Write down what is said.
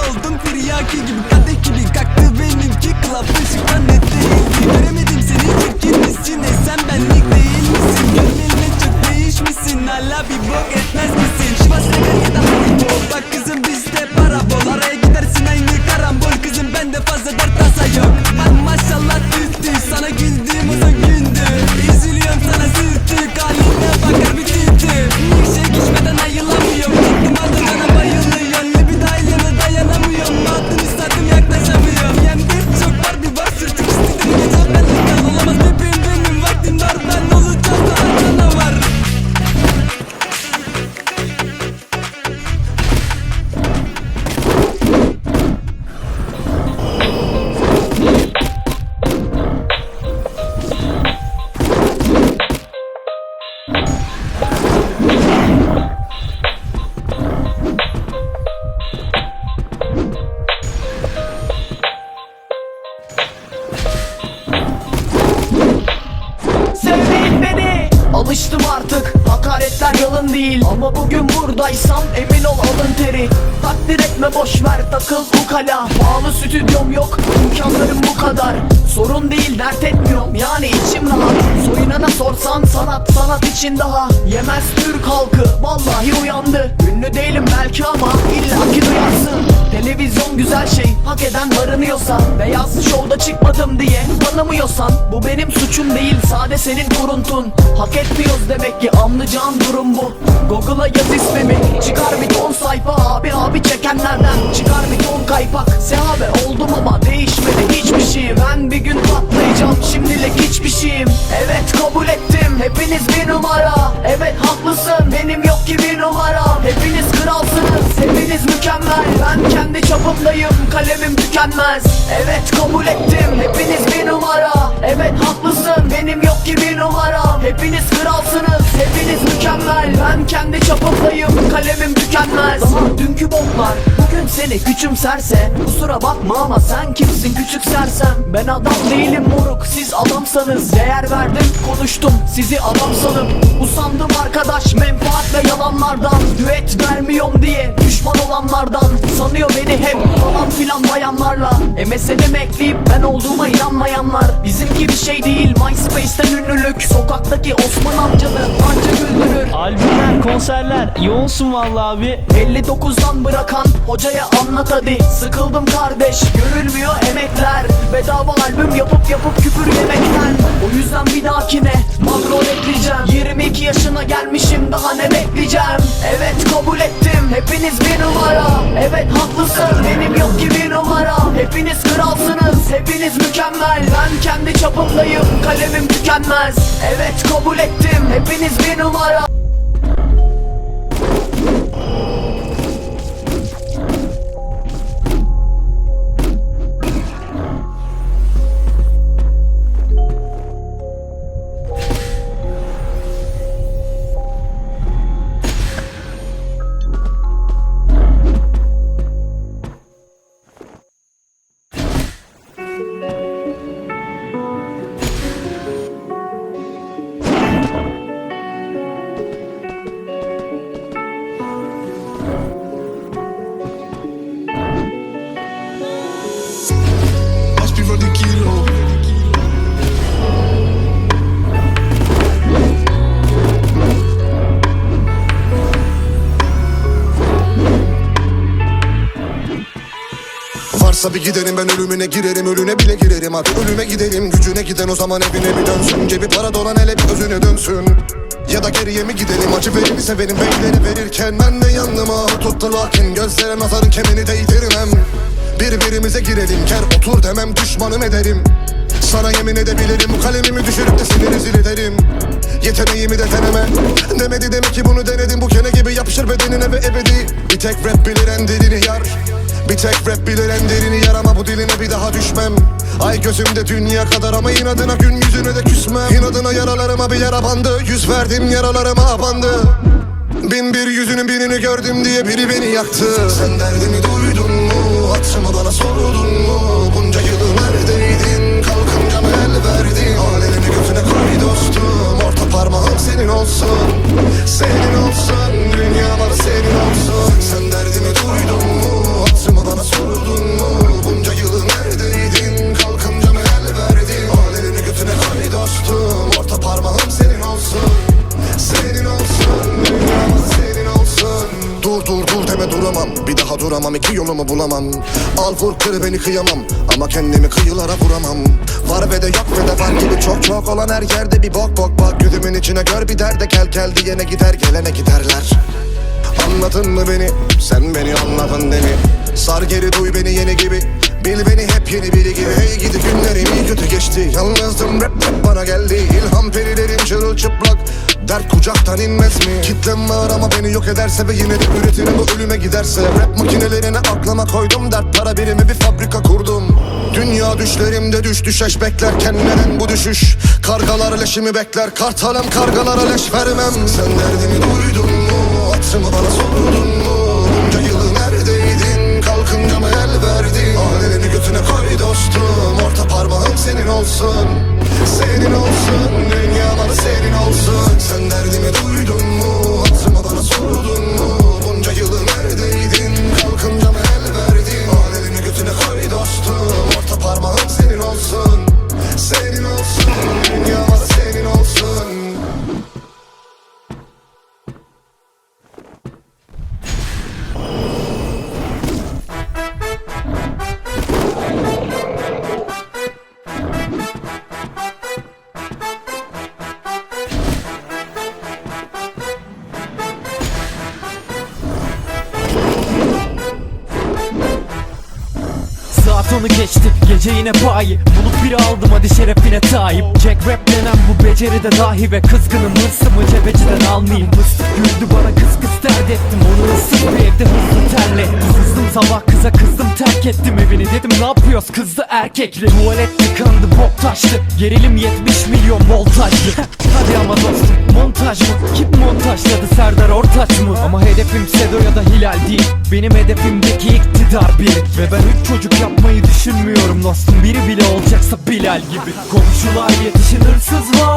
oldun tiryaki gibi. Değil. Ama bugün buradaysam emin ol alın teri. Takdir etme boş ver takıl ukala. Pahalı stüdyom yok imkanlarım bu kadar. Sorun değil dert etmiyorum yani içim rahat. Soyunana sorsan sanat sanat için daha. Yemez Türk halkı vallahi uyandı. Ünlü değilim belki ama illaki duyarsın hak eden barınıyorsa Beyaz şovda çıkmadım diye tanımıyorsan Bu benim suçum değil sade senin kuruntun. Hak etmiyoruz demek ki anlayacağın durum bu. Google'a yaz ismimi çıkar bir ton sayfa Abi abi çekenlerden. Çıkar bir ton kaypak Sehabe oldum ama değişmedi hiçbir şey. Ben bir gün patlayacağım şimdilik hiçbir şeyim. Evet kabul ettim hepiniz bir numara. Evet haklısın benim yok ki bir numara Hepiniz kralsınız hepiniz mükemmel. Ben kendi kalemim tükenmez. Evet kabul ettim. Hepiniz bir numara. Evet haklısın. Benim yok ki bir numara. Hepiniz kralsınız. Hepiniz mükemmel. Ben kendi çapımdayım. Kalemim tükenmez. Daha dünkü boklar bugün seni küçümserse Kusura bakma ama sen kimsin küçük sersem? Ben adam değilim moruk. Siz adamsanız. Değer verdim konuştum. Sizi adam sanıp Usandım arkadaş. Menfaat ve yalanlardan. Düet vermiyorum diye düşman olanlardan. Sanıyor beni hep falan filan MSN'e ekleyip ben olduğuma inanmayanlar. Bizimki bir şey değil MySpace'ten ünlülük. Sokaktaki Osman amcanı anca güldürür. Albümler, konserler yoğunsun vallahi abi. 59'dan bırakan hocaya anlat hadi. Sıkıldım kardeş görülmüyor emekler. Bedava albüm yapıp yapıp küfür yemekten O yüzden bir dahakine makro ekleyeceğim 22 yaşına gelmişim daha ne bekleyeceğim? Evet kabul ettim. Hepiniz bir numara. Evet haklısın. Benim yok ki bir numara. Hepiniz kralsınız hepiniz mükemmel. Ben kendi çapımdayım kalemim tükenmez. Evet kabul ettim hepiniz bir numara Varsa bir giderim ben ölümüne girerim Ölüne bile girerim. Hadi ölüme gidelim Gücüne giden o zaman evine bir dönsün. Cebi para dolan hele bir özüne dönsün. Ya da geriye mi gidelim? Acı vereni severim Beyleri verirken ben de yanıma. Tuttu lakin Gözlere nazarın kemini değdirmem Birbirimize girelim ker otur demem düşmanım ederim. Sana yemin edebilirim kalemimi düşürüp de seni rezil ederim. Yeteneğimi de deneme. Demedi demek ki bunu denedim Bu kene gibi yapışır bedenine ve ebedi. Bir tek rap bilir en derini yar Bir tek rap bilir en derini yar Ama bu diline bir daha düşmem Ay gözümde dünya kadar ama inadına gün yüzüne de küsmem İnadına yaralarıma bir yara bandı Yüz verdim yaralarıma abandı Bin bir yüzünün birini gördüm diye biri beni yaktı Sen derdimi duydun mu? Hatırımı bana sordun mu? Bunca yılı duramam iki yolumu bulamam. Al vur kır beni kıyamam. Ama kendimi kıyılara vuramam. Var ve de yok ve de var gibi çok çok olan her yerde bir bok bok bak. Gözümün içine gör bir derde gel gel diyene gider gelene giderler. Anladın mı beni? Sen beni anladın değil mi? Sar geri duy beni yeni gibi. Bil beni hep yeni biri gibi. Hey gidi günlerim iyi kötü geçti. Yalnızdım rap rap bana geldi. İlham perilerim çırılçıplak Dert kucaktan inmez mi? Kitlem var ama beni yok ederse Ve yine de üretirim bu ölüme giderse Rap makinelerine aklıma koydum Dert para birimi bir fabrika kurdum Dünya düşlerimde düş düşeş beklerken neden bu düşüş? Kargalar leşimi bekler Kartalım kargalara leş vermem Sen derdimi duydun mu? Atımı bana sordun mu? Bunca yılı neredeydin? Kalkınca mı el verdin? Al elini götüne koy dostum Orta parmağım senin olsun Senin Onu geçti gece yine payi Bulup biri aldım hadi şerefine sahip Jack rap denen bu beceride dahi ve kızgınım. Hırsımı cebeciden almayayım. Mıstık güldü bana kız kız dert ettim. Onu ıssız bir evde hızlı terlettim Kızdım sabah kıza kızdım terk ettim evini. Dedim ne yapıyoruz? Kızdı erkekli. Tuvalet tıkandı bok taştı Gerilim 70 milyon voltajlı. Hadi ama dostum montaj mı? Kim montajladı Serdar Ortaç mı? Ama hedefim Sedo ya da Hilal değil. Benim hedefimdeki iktidar biri Ve ben üç çocuk yapmayı düşünmüyorum dostum. Biri bile olacaksa Bilal gibi. Komşular yetişin hırsız var